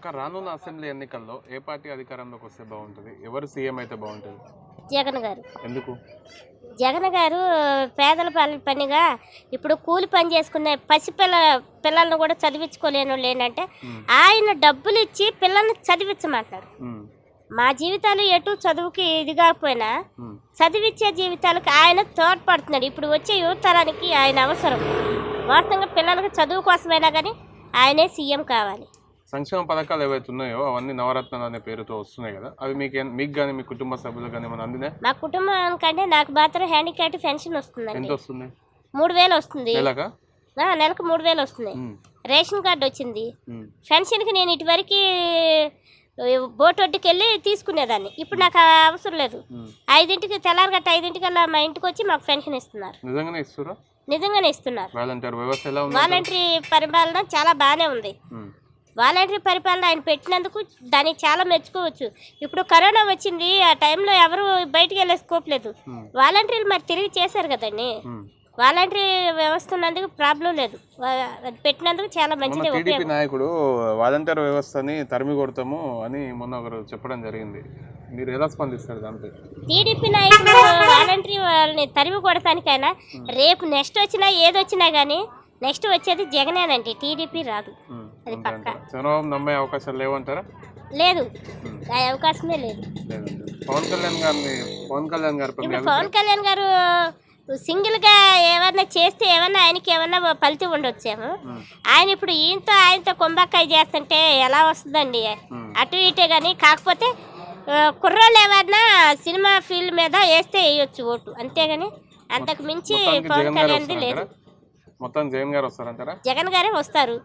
అక్క రానున్న అసెంబ్లీ ఎన్నికల్లో ఏ పార్టీ అధికారంలోకి వస్తే బాగుంటుంది? ఎవరు సీఎం అయితే బాగుంటుంది? జగన్ గారు. ఎందుకు? జగన్ గారు పేదల పని పనిగా ఇప్పుడు కూలి పని చేసుకునే పసిపిల్ల పిల్లల్ని కూడా చదివించుకోలేని వాళ్ళు ఏంటంటే ఉమ్, ఆయన డబ్బులు ఇచ్చి పిల్లల్ని చదివించమంటాడు ఉమ్, మా జీవితాలు ఎటు చదువుకి ఇది కాకపోయినా ఉమ్, చదివించే జీవితాలకు ఆయన తోడ్పడుతున్నాడు. ఇప్పుడు వచ్చే యువతరానికి ఆయన అవసరం. వాస్తవంగా పిల్లలకి చదువు కోసమైనా కానీ ఆయనే సీఎం కావాలి. సంక్షేమ పథకాలు ఏవైతే ఉన్నాయో అవన్నీ నవరత్నాలు అనే పేరుతో వస్తున్నాయి కదా. అవి మీకు మీకు కానీ మీ కుటుంబ సభ్యులకు కానీ ఏమైనా అందినా మా కుటుంబానికంటే నాకు మాత్రం హ్యాండిక్యాప్ట్ పెన్షన్ ఎంత వస్తుందండి వస్తుంది? మూడు వేలు వస్తుంది. నెలకా? మూడు వేలు వస్తుంది. రేషన్ కార్డు వచ్చింది. పెన్షన్కి నేను ఇటువరకు బోటొడ్డుకి వెళ్ళి తీసుకునేదాన్ని. ఇప్పుడు నాకు అవసరం లేదు. ఐదింటికి తెల్లారగట్ట ఐదింటికల్లా మా ఇంటికి వచ్చి మాకు పెన్షన్ ఇస్తున్నారు. నిజంగానే ఇస్తురా నిజంగానే ఇస్తున్నారు. వాలంటీర్ పరిపాలన చాలా బాగానే ఉంది. వాలంటరీ పరిపాలన ఆయన పెట్టినందుకు దాన్ని చాలా మెచ్చుకోవచ్చు. ఇప్పుడు కరోనా వచ్చింది ఆ టైంలో ఎవరు బయటికి వెళ్ళే స్కోప్ లేదు. వాలంటీర్లు మరి తిరిగి చేశారు కదండి. వాలంటరీ వ్యవస్థ ఉన్నందుకు ప్రాబ్లం లేదు. అది పెట్టినందుకు చాలా మంచిది టీడీపీ నాయకుడు వాలంటీర్ వ్యవస్థని తరిమి కొడతాము అని మొన్న ఒకరు చెప్పడం జరిగింది. మీరు ఎలా స్పందిస్తారు దానిపై? టీడీపీ నాయకులు వాలంటరీ వాళ్ళని తరిమి కొడటానికైనా రేపు నెక్స్ట్ వచ్చినా ఏది వచ్చినా కానీ నెక్స్ట్ వచ్చేది జగనేనండి. టీడీపీ రాదు. అది పక్కా. చంద్రబాబు నమ్మే అవకాశాలు లేవంటారా? లేదు. ఆ అవకాశమే లేదు. పవన్ కళ్యాణ్ గారిని పవన్ కళ్యాణ్ గారిపై మీ ఇప్పుడు? పవన్ కళ్యాణ్ గారు సింగిల్గా ఏమన్నా చేస్తే ఏమన్నా ఆయనకి ఏమన్నా ఫలితం ఉండొచ్చేమో. ఆయన ఇప్పుడు ఈయనతో ఆయనతో కుంభకాయ చేస్తుంటే ఎలా వస్తుందండి? అటు ఇటే కానీ కాకపోతే కుర్రోళ్ళు ఎవరన్నా సినిమా ఫీల్డ్ మీద వేస్తే వేయొచ్చు ఓటు. అంతేగాని అంతకు మించి పవన్ గారు కళ్యాణ్ది లేదు. మొత్తం జగన్ గారు వస్తారంటారా? జగన్ గారే వస్తారు.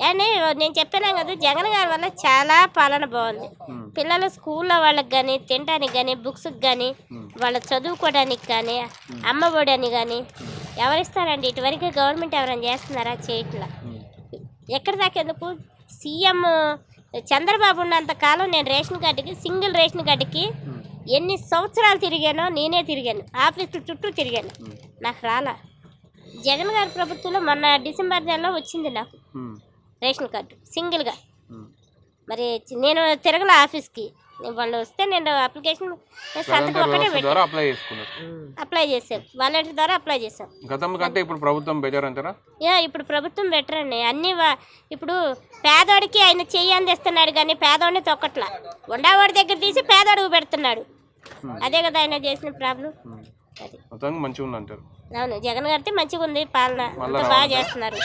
కానీ నేను చెప్పినా కదా జగన్ గారి వల్ల చాలా పాలన బాగుంది. పిల్లలు స్కూల్లో వాళ్ళకి కానీ తినడానికి కానీ బుక్స్కి కానీ వాళ్ళ చదువుకోవడానికి కానీ అమ్మ అని కానీ ఎవరిస్తారండి? ఇటువరకు గవర్నమెంట్ ఎవరైనా చేస్తున్నారా చేయట్లా? ఎక్కడి దాకా ఎందుకు? సీఎం చంద్రబాబు ఉన్నంత కాలం నేను రేషన్ కార్డుకి సింగిల్ రేషన్ కార్డుకి ఎన్ని సంవత్సరాలు తిరిగానో నేనే తిరిగాను. ఆఫీసుల చుట్టూ తిరిగాను. నాకు రాలా. జగన్ గారి ప్రభుత్వంలో మొన్న డిసెంబర్ నెలలో వచ్చింది నాకు. రేషన్ కార్డు సింగిల్గా. మరి నేను తిరగల ఆఫీస్కి. వాళ్ళు వస్తే నేను అప్లికేషన్ సంతకం ఒక్కటే అప్లై అప్లై వాలంటీర్ ద్వారా అప్లై చేశాం. కంటే ఇప్పుడు ప్రభుత్వం బెటర్ అంటారా? యా ఇప్పుడు ప్రభుత్వం బెటర్ అండి. అన్ని ఇప్పుడు పేదోడికి ఆయన చెయ్యి అందిస్తున్నాడు కానీ పేదోడిని తొక్కట్లా. ఉండేవాడి దగ్గర తీసి పేదోడికి పెడుతున్నాడు. అదే కదా ఆయన చేసిన ప్రాబ్లం. అది. మొత్తానికి మంచిగా ఉంది అంటారు అవును జగన్ గారితే మంచిగా ఉంది పాలన. అంత బాగా చేస్తున్నారు.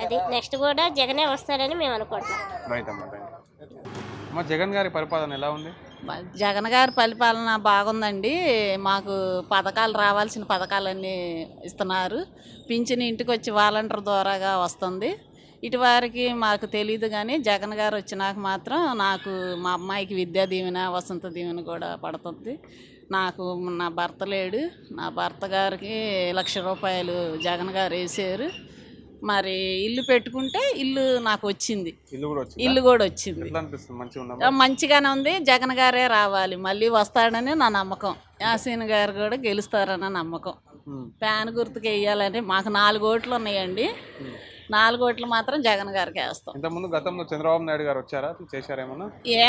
అది నెక్స్ట్ కూడా జగనే వస్తారని మేము అనుకుంటున్నాం. రైట్ అమ్మా థ్యాంక్ యూ అమ్మా జగన్ గారి పరిపాలన ఎలా ఉంది? మ- జగన్ గారి పరిపాలన బాగుందండి. మాకు పథకాలు రావాల్సిన పథకాలన్నీ ఇస్తున్నారు. పింఛన్ ఇంటికి వచ్చి వాలంటీర్ ద్వారాగా వస్తుంది. ఇటువారికి మాకు తెలియదు కానీ జగన్ గారు వచ్చినాక మాత్రం నాకు మా అమ్మాయికి విద్యా దీవెన వసంత దీవెన కూడా పడుతుంది. నాకు నా భర్త లేడు. నా భర్త గారికి లక్ష రూపాయలు జగన్ గారు వేసారు మరి ఇల్లు పెట్టుకుంటే ఇల్లు నాకు వచ్చింది. ఇల్లు కూడా వచ్చింది? మంచిగానే ఉంది. జగన్ గారే రావాలి. మళ్ళీ వస్తాడని నా నమ్మకం. యాసీన్ గారు కూడా గెలుస్తారన్న నమ్మకం. ఫ్యాన్ గుర్తుకు వేయాలని మాకు నాలుగు ఓట్లు ఉన్నాయండి. నాలుగు ఓట్లు మాత్రం జగన్ గారికి వేస్తాం. ఇంతకుముందు గతంలో చంద్రబాబు నాయుడు గారు వచ్చారా? చేశారేమన్నా ఏ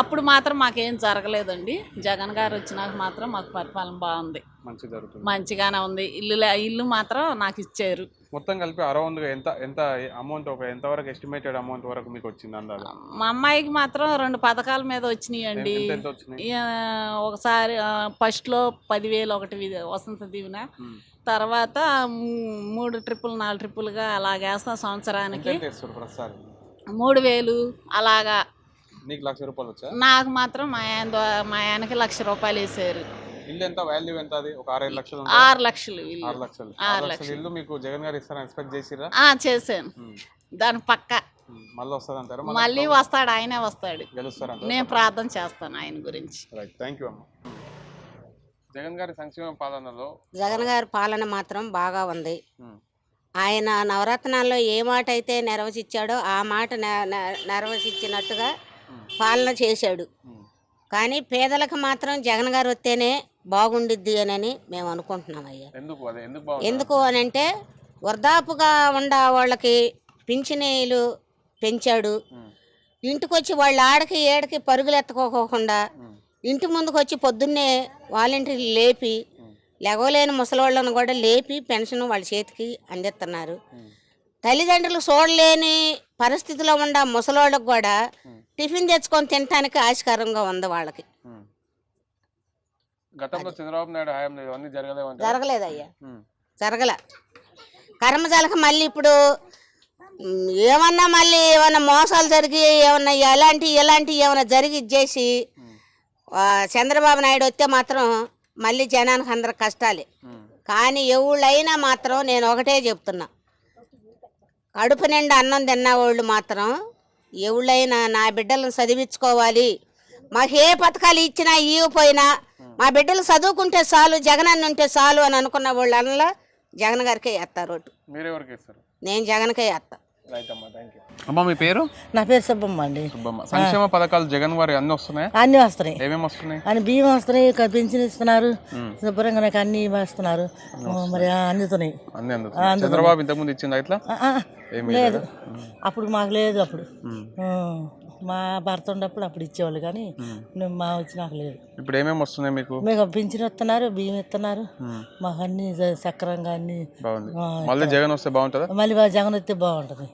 అప్పుడు మాత్రం మాకేం జరగలేదండి. జగన్ గారు వచ్చినాక మాత్రం మాకు పరిపాలన బాగుంది. మంచి జరుగుతుంది. మంచిగానే ఉంది. ఇల్లు ఇల్లు మాత్రం నాకు ఇచ్చారు. మొత్తం కలిపి అరౌండ్గా ఎంత ఎంత అమౌంట్ ఒక ఎంతవరకు ఎస్టిమేటెడ్ అమౌంట్ వరకు మీకు వచ్చింది అందాజ? మా అమ్మాయికి మాత్రం రెండు పథకాల మీద వచ్చినాయండి. ఎంత ఎంత వచ్చినాయి? ఈ, ఒకసారి ఫస్ట్లో పదివేలు ఒకటి వసంత దీవెన. తర్వాత మూడు ట్రిప్పులు నాలుగు ట్రిప్పులుగా అలాగేస్తాం సంవత్సరానికి. మూడు వేలు అలాగా. నీకు లక్ష రూపాయలు వచ్చా? నాకు మాత్రం మా ఆయన మా ఆయనకి లక్ష రూపాయలు వేసారు. ఇల్లు ఎంత? వాల్యూ ఎంత అది? ఒక ఆరేడు లక్షలు? ఆరు లక్షలు ఆరు లక్షలు. ఆరు ఆరు లక్షలు ఇల్లు మీకు జగన్ గారు ఇస్తారని ఎక్స్పెక్ట్ చేసిరా ఆ, చేశాను. దాని పక్క. మళ్ళీ వస్తుంది అంటారా మళ్ళీ వస్తాడు ఆయనే వస్తాడు. నేను ప్రార్థన చేస్తాను ఆయన గురించి. థ్యాంక్ యూ అమ్మ. జగన్ గారి సంక్షేమ పాలనలో జగన్ గారి పాలన మాత్రం బాగా ఉంది. ఆయన నవరత్నాల్లో ఏ మాట అయితే నెరవేర్చాడో ఆ మాట నె- నె- నెరవేర్చినట్టుగా ఉమ్, పాలన చేశాడు. కానీ పేదలకు మాత్రం జగన్ గారు వస్తేనే బాగుండిద్ది అని మేము అనుకుంటున్నాం అయ్యా. ఎందుకు? అని అంటే వృద్ధాపుగా ఉండ వాళ్ళకి పింఛనీలు పెంచాడు. ఉమ్, ఇంటికి వచ్చి వాళ్ళ ఆడకి ఏడకి పరుగులు ఎత్తుకోకుండా ఇంటి ముందుకు వచ్చి పొద్దున్నే వాలంటీర్లు లేపి లెగవలేని ముసలోళ్ళను కూడా లేపి పెన్షన్ వాళ్ళ చేతికి అందిస్తున్నారు తల్లిదండ్రులు చూడలేని పరిస్థితిలో ఉన్న ముసలోళ్ళకు కూడా టిఫిన్ తెచ్చుకొని తినడానికి ఆస్కారంగా ఉంది వాళ్ళకి. ఉమ్. గతంలో చంద్రబాబు నాయుడు హయాంలో ఇవన్నీ జరగలేవంటే జరగలేదయ్యా జరగల. కర్మజాలక మళ్ళీ ఇప్పుడు ఏమన్నా మళ్ళీ ఏమన్నా మోసాలు జరిగి ఏమన్నా ఎలాంటి ఎలాంటి ఏమన్నా జరిగి ఇచ్చేసి చంద్రబాబు నాయుడు వస్తే మాత్రం మళ్ళీ జనానికి అందరు కష్టాలే. కానీ ఎవళ్ళైనా మాత్రం నేను ఒకటే చెప్తున్నా. కడుపు నిండా అన్నం తిన్న వాళ్ళు మాత్రం ఎవళ్ళైనా నా బిడ్డలను చదివించుకోవాలి. మాకు ఏ పథకాలు ఇచ్చినా ఇవ్వపోయినా మా బిడ్డలు చదువుకుంటే చాలు జగనన్న ఉంటే చాలు అని అనుకున్న వాళ్ళ జగన్ గారికే వేస్తారు ఓటు మీరెవరికి ఇస్తారు? నేను జగన్కే వేస్తా రైట్ అమ్మా థ్యాంక్ యూ అమ్మా మీ పేరు? నా పేరు సుబ్బమ్మ అండి. సుబ్బమ్మ. సంక్షేమ పథకాలు జగన్ వారి అన్ని వస్తున్నాయా? అన్నీ వస్తున్నాయి. ఏమేమి వస్తున్నాయి? అని బియ్యం వస్తున్నాయి ఇక పెన్షన్ ఇస్తున్నారు. శుభ్రంగా నాకు అన్ని వస్తున్నారు మరి ఆ, అందుతున్నాయి. అన్ని అందుతున్నాయి. చంద్రబాబు ఇంతకుముందు ఇచ్చిందా ఇట్లా? ఆ, ఆ, ఏమీ లేదు? అప్పుడు మాకు లేదు అప్పుడు. మా భర్త ఉన్నప్పుడు అప్పుడు ఇచ్చేవాళ్ళు కానీ మా వచ్చి నాకు లేదు. ఇప్పుడు ఏమేమి వస్తున్నాయి మీకు? మీకు పింఛన్ ఇస్తున్నారు బియ్యం ఇస్తున్నారు. మాకు అన్ని సక్రంగా అన్ని బాగుంది. మళ్ళీ జగన్ వస్తే బాగుంటుందా? మళ్ళీ జగన్ వస్తే బాగుంటుంది.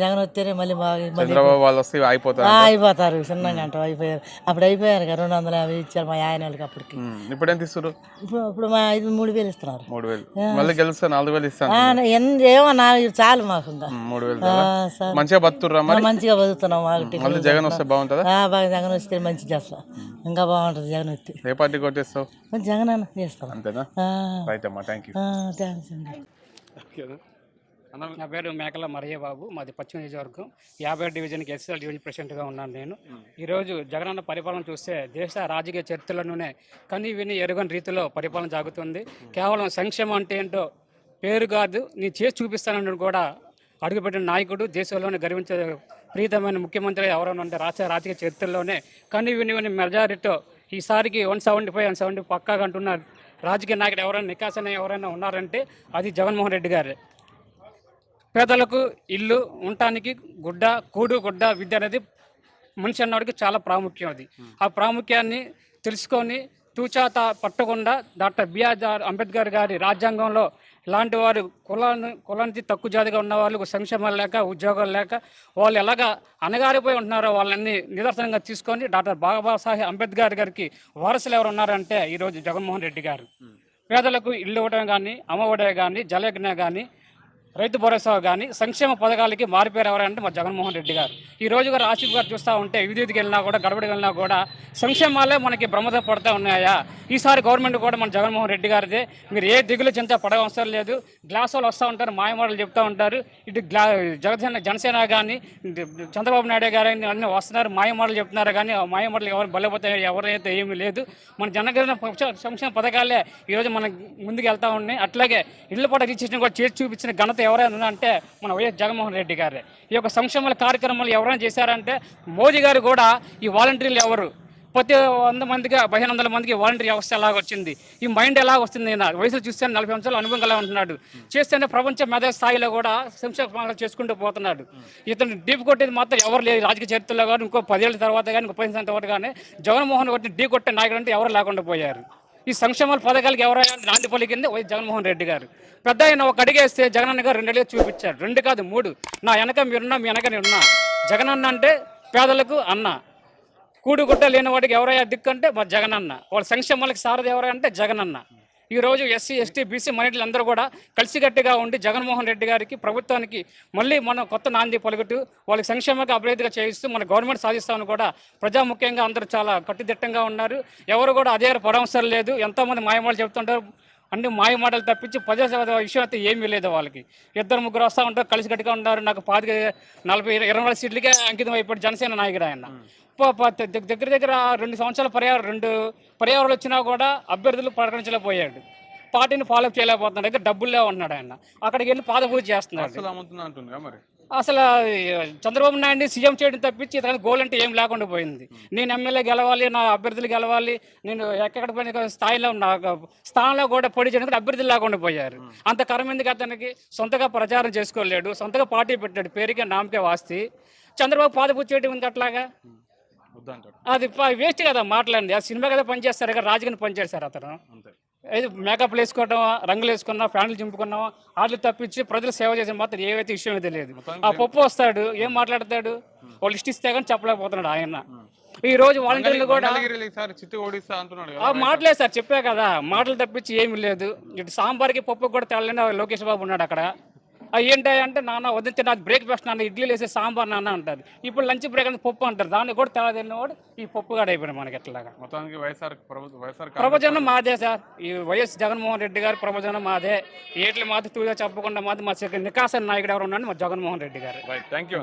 జగన్ వస్తేనే మళ్ళీ చంద్రబాబు వాళ్ళు వస్తే అయిపోతారు అయిపోతారు చిన్నగా అంటారు అయిపోయారు. అప్పుడు అయిపోయారు కదా రెండు వందల యాభై ఇచ్చారు మా ఆయన వాళ్ళకి అప్పటికి. ఇప్పుడు ఎంత ఇస్తారు ఇప్పుడు ఇప్పుడు మా ఐదు మూడు వేలు ఇస్తున్నారు. మూడు వేలు. మళ్ళీ గెలిస్తే నాలుగు వేలు ఇస్తాను ఏమో నా చాలు మాకు మూడు వేలు మంచిగా బతుర్రా మరి? మంచిగా బతుకుతున్నాం మళ్ళీ జగన్ వస్తే బాగుంటుందా? ఆ, బాగా జగన్ వస్తే మంచి చేస్తా. ఇంకా బాగుంటుంది. జగన్ వస్తే ఏ పార్టీ కొట్టేస్తావు? జగన్ అన్న చేస్తాం అంతేనా? రైట్ అమ్మా థ్యాంక్ యూ ఆ, థాంక్స్ అండి. నా పేరు మేకల మరయ్య బాబు మాది పశ్చిమ నియోజకవర్గం. యాభై డివిజన్కి ఎస్ఎల్ డివిజన్ ప్రెసిడెంట్గా ఉన్నాను నేను. ఈరోజు జగనన్న పరిపాలన చూస్తే దేశ రాజకీయ చరిత్రలోనే కని విని ఎరుగని రీతిలో పరిపాలన సాగుతుంది. కేవలం సంక్షేమం అంటే ఏంటో పేరు కాదు నీ చేసి చూపిస్తానని కూడా అడుగుపెట్టిన నాయకుడు దేశంలోనే గర్వించే ప్రీతమైన ముఖ్యమంత్రి ఎవరైనా ఉంటే రాష్ట్ర రాజకీయ చరిత్రలోనే కని విని విని మెజారిటీతో ఈసారికి one seventy five one seventy పక్కాగా అంటున్నారు. రాజకీయ నాయకుడు ఎవరైనా నికాసన ఎవరైనా ఉన్నారంటే అది జగన్మోహన్ రెడ్డి గారే. పేదలకు ఇల్లు ఉండటానికి గుడ్డ కూడు గుడ్డ విద్య అనేది మనిషి అన్నవాడికి చాలా ప్రాముఖ్యం అది. ఆ ప్రాముఖ్యాన్ని తెలుసుకొని తూచాత పట్టకుండా డాక్టర్ బిఆర్ అంబేద్కర్ గారి రాజ్యాంగంలో ఇలాంటి వారు కులాన్ని కులానికి తక్కువ జాతిగా ఉన్న వాళ్ళకు సంక్షేమాలు లేక ఉద్యోగాలు లేక వాళ్ళు ఎలాగ అనగారిపోయి ఉంటున్నారో వాళ్ళని నిదర్శనంగా తీసుకొని డాక్టర్ బాబాసాహెబ్ అంబేద్కర్ గారికి వారసులు ఎవరు ఉన్నారంటే ఈరోజు జగన్మోహన్ రెడ్డి గారు. పేదలకు ఇల్లు ఇవ్వడం కానీ అమ్మఒడే కానీ జలయజ్ఞ కానీ రైతు భరోసా కానీ సంక్షేమ పథకాలకి మారిపోయారు ఎవరంటే మా జగన్మోహన్ రెడ్డి గారు. ఈ రోజు గారు ఆసిఫ్ గారు చూస్తూ ఉంటే విద్యుత్కి వెళ్ళినా కూడా గడబడికి వెళ్ళినా కూడా సంక్షేమాలే మనకి భ్రమద పడుతూ ఉన్నాయా? ఈసారి గవర్నమెంట్ కూడా మన జగన్మోహన్ రెడ్డి గారిదే. మీరు ఏ దిగులు చింత పడవసరం లేదు. గ్లాస్ వాళ్ళు వస్తూ ఉంటారు మాయమాటలు చెప్తూ ఉంటారు. ఇటు గ్లా జగన్ జనసేన కానీ చంద్రబాబు నాయుడు గారు అన్నీ వస్తున్నారు మాయమాటలు చెప్తున్నారు కానీ ఆ మాయమాటలు ఎవరు బలపోతే ఎవరైతే ఏమీ లేదు. మన జనగణన సంక్షేమ పథకాలే ఈరోజు మనం ముందుకు వెళ్తా ఉన్నాయి. అట్లాగే ఇళ్ళ పడ రిజిస్ట్రేషన్ కూడా చేసి చూపించిన ఘనత ఎవరైనా అంటే మన వైఎస్ జగన్మోహన్ రెడ్డి గారే. ఈ యొక్క సంక్షేమ కార్యక్రమాలు ఎవరైనా చేశారంటే మోదీ గారు కూడా ఈ వాలంటీర్లు ఎవరు? ప్రతి వంద మందికి పదిహేను వందల మందికి వాలంటీర్ వ్యవస్థ ఎలాగ వచ్చింది? ఈ మైండ్ ఎలా వస్తుంది? ఈయన వయసులో చూస్తే నలభై అంశాలు అనుభవం ఎలా ఉంటున్నాడు. చేస్తేనే ప్రపంచ మేధా స్థాయిలో కూడా సంక్షేమాలు చేసుకుంటూ పోతున్నాడు. ఇతను డీప్ కొట్టేది మాత్రం ఎవరు లేదు రాజకీయ చరిత్రలో కానీ ఇంకో పదేళ్ళ తర్వాత కానీ ఇంకో పదిహేను తర్వాత కానీ జగన్మోహన్ కొట్టి డీ కొట్టే నాయకుడు అంటే ఎవరు లేకుండా పోయారు? ఈ సంక్షేమాల పథకాలకి ఎవరైనా నాంది పలికింది వైఎస్ జగన్మోహన్ రెడ్డి గారు. పెద్ద ఆయన ఒక అడిగేస్తే జగనన్న గారు రెండేళ్ళు చూపించారు. రెండు కాదు మూడు. నా వెనక మీరున్నా మీ వెనక నేనున్నా జగనన్న అంటే పేదలకు అన్న. కూడుగుట్ట లేని వాడికి ఎవరయ్యా దిక్కు అంటే మా జగనన్న. వాళ్ళ సంక్షేమాలకు సారథి ఎవరంటే జగనన్న. ఈ రోజు ఎస్సీ ఎస్టీ బీసీ మైనార్టీలు అందరూ కూడా కలిసికట్టుగా ఉండి జగన్మోహన్ రెడ్డి గారికి ప్రభుత్వానికి మళ్ళీ మనం కొత్త నాంది పలుకుతూ వాళ్ళకి సంక్షేమంగా అభివృద్ధిగా చేయిస్తూ మన గవర్నమెంట్ సాధిస్తామని కూడా ప్రజా ముఖ్యంగా అందరూ చాలా కట్టుదిట్టంగా ఉన్నారు. ఎవరు కూడా అదే పడవసరం లేదు. ఎంతోమంది మాయమాలు చెప్తుంటారు అన్ని మాయ మాటలు తప్పించి ప్రజా విషయం అయితే ఏమీ లేదు వాళ్ళకి. ఇద్దరు ముగ్గురు వస్తూ ఉంటారు కలిసి కట్టుగా ఉన్నారు. నాకు పాతిక నలభై ఇరవై నాలుగు సీట్లకే అంకితం అయిపోయి జనసేన నాయకుడు ఆయన. ప- ప- దగ్గ- దగ్గర దగ్గర రెండు సంవత్సరాల పర్యావరణ రెండు పర్యావరణలు వచ్చినా కూడా అభ్యర్థులు ప్రకటించలేకపోయాడు పార్టీని ఫాలో చేయలేకపోతున్నాడు. దగ్గర డబ్బులే ఉంటున్నాడు ఆయన. అక్కడికి వెళ్ళి పాదపూజ చేస్తున్నాడు. అసలు మరి? చంద్రబాబు నాయుడిని సీఎం చేయడం తప్పించి ఇతను గోల్ అంటే ఏం లేకుండా పోయింది. నేను ఎమ్మెల్యే గెలవాలి నా అభ్యర్థులు గెలవాలి నేను ఎక్కడ పోయిన స్థాయిలో నా స్థానంలో కూడా పోటీ చేయడానికి అభ్యర్థులు లేకుండా పోయారు. అంత కరం ఎందుకు అతనికి? సొంతగా ప్రచారం చేసుకోలేడు సొంతగా పార్టీ పెట్టాడు పేరుకే నామకే వాస్తి. చంద్రబాబు పాదపూజ చేయడం ఉంది అట్లాగా? అది వేస్ట్ కదా మాట్లాడండి ఆ సినిమా కదా పనిచేస్తారు కదా రాజుగారిని పనిచేస్తారు అతను. మేకప్లు వేసుకోవడం రంగులు వేసుకున్నాం ఫ్యాన్లు చింపుకున్నాం వాళ్ళు తప్పించి ప్రజలు సేవ చేసిన మాత్రం ఏవైతే విషయం అయితే లేదు. ఆ పప్పు వస్తాడు ఏం మాట్లాడతాడు? వాళ్ళు లిస్ట్ ఇస్తే కానీ చెప్పలేకపోతున్నాడు ఆయన. ఈ రోజు వాలంటీర్లు కూడా మాటలే సార్ చెప్పా కదా. మాటలు తప్పించి ఏమీ లేదు. ఇటు సాంబార్కి పప్పు కూడా తెల్లని లోకేష్ బాబు ఉన్నాడు అక్కడ. ఏంటి అంటే నాన్న వదిలితే నాకు బ్రేక్ఫాస్ట్ నాన్న ఇడ్లీలు వేసే సాంబార్ నాన్న అంటారు. ఇప్పుడు లంచ్ బ్రేక్ అంటే పప్పు అంటారు. దాన్ని కూడా తెల్లదిన్న వాడు ఈ పప్పు కూడా అయిపోయాడు మనకి ఎట్లాగా. మొత్తానికి వైఎస్ఆర్ ప్రవచనం మాదే సార్. ఈ వైఎస్ జగన్మోహన్ రెడ్డి గారి ప్రవచనం మాదే. ఏట్లు మాది తూగా చెప్పకుండా మాది మా నికాసన్ నాయకుడు ఎవరు ఉన్నాడు? మా జగన్మోహన్ రెడ్డి గారు. Thank you